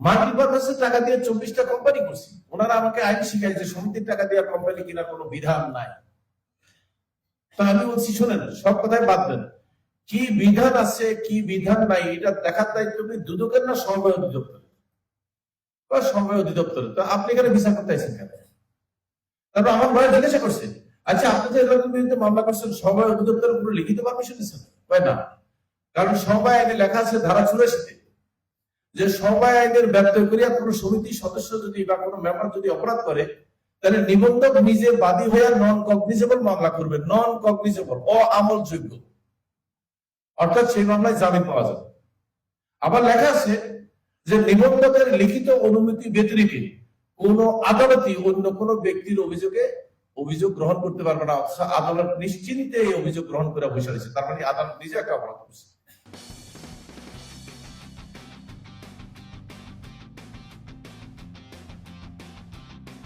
মাল্টিপারপাসের টাকা দিয়ে চব্বিশটা কোম্পানি করছি। ওনারা আমাকে আইন যে সমিতির টাকা দিয়ে কোম্পানি কেনার কোনো বিধান নাই। আমি বলছি, শোনেন, সব কথাই বাদ দেন। কি বিধান আছে, কি বিধান নাই, এটা দেখার দায়িত্ব দুদকের না সমবায় অধিদপ্তর বা অধিদপ্তর তো আপনি এখানে বিচার করতে আছেন কেন? তারপর আমার ভাই জিজ্ঞাসা করছে আচ্ছা আপনি যে এলাকার বিরুদ্ধে মামলা করছেন, সমবায় অধিদপ্তরের কোনো লিখিত পারমিশন দিচ্ছেন? না। কারণ সমবায় আইনে লেখা আছে, ধারা চুরাশিতে। যে সমবায় আইনের ব্যত্যয় করিয়া কোনো সমিতি সদস্য যদি বা কোনো মেম্বার যদি অপরাধ করে, তাহলে নিবন্ধক নিজে বাদী হইয়া নন কগনিজেবল মামলা করবে। নন কগনিজেবল অআমলযোগ্য। অর্থাৎ সেই মামলায় জামিন পাওয়া যাবে। আবার লেখা আছে যে নিবন্ধকের লিখিত অনুমতি ব্যতিরিকে কোন আদালতই অন্য কোনো ব্যক্তির অভিযোগে অভিযোগ গ্রহণ করতে পারবে না আদালত নিশ্চিন্তে এই অভিযোগ গ্রহণ করে বসে রয়েছে। তার মানে আদালত নিজে একটা অপরাধ করছে।